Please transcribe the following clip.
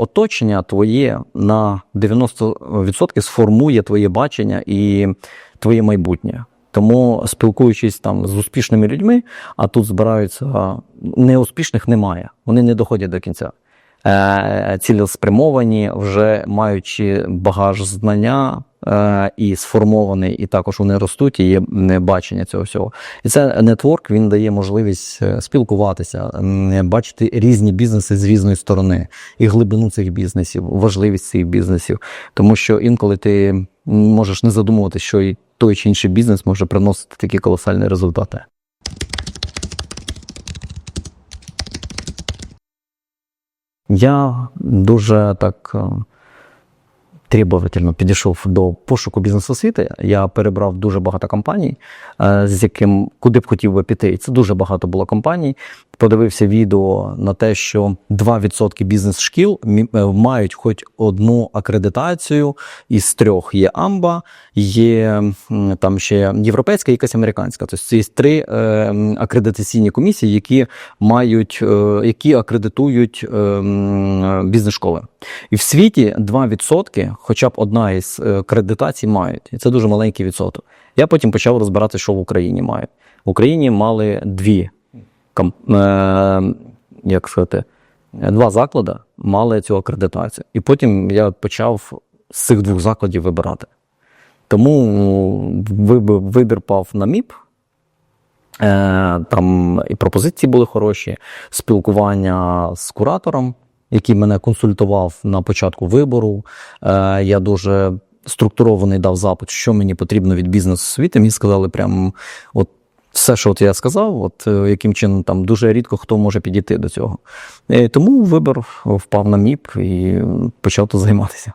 оточення твоє на 90% сформує твоє бачення і твоє майбутнє. Тому спілкуючись там з успішними людьми, а тут збираються неуспішних немає. Вони не доходять до кінця. Е, цілеспрямовані, вже маючи багаж знання і сформований, і також вони ростуть, і є бачення цього всього. І це нетворк він дає можливість е, спілкуватися, бачити різні бізнеси з різної сторони, і глибину цих бізнесів, важливість цих бізнесів. Тому що інколи ти можеш не задумуватися, що і той чи інший бізнес може приносити такі колосальні результати. Я дуже так е, требовательно підійшов до пошуку бізнес-освіти. Я перебрав дуже багато компаній, е, з яким куди б хотів би піти. І це дуже багато було компаній. Подивився відео на те, що 2% бізнес-шкіл е, мають хоч одну акредитацію із трьох. Є АМБА, є там ще європейська, і якась американська. Тобто є три е, акредитаційні комісії, які мають, е, які акредитують бізнес-школи. І в світі 2%, хоча б одна із акредитацій мають. І це дуже маленький відсоток. Я потім почав розбирати, що в Україні мають. В Україні мали дві як сказати, два заклади мали цю акредитацію. І потім я почав з цих двох закладів вибирати. Тому вибір, вибір пав на МІП. Е, Там і пропозиції були хороші, спілкування з куратором, який мене консультував на початку вибору. Е, Я дуже структурований дав запит, що мені потрібно від бізнес-освіти. Мені сказали прям от все, що от я сказав, от е, яким чином там дуже рідко хто може підійти до цього. Е, Тому вибір впав на МІП і почав тут займатися.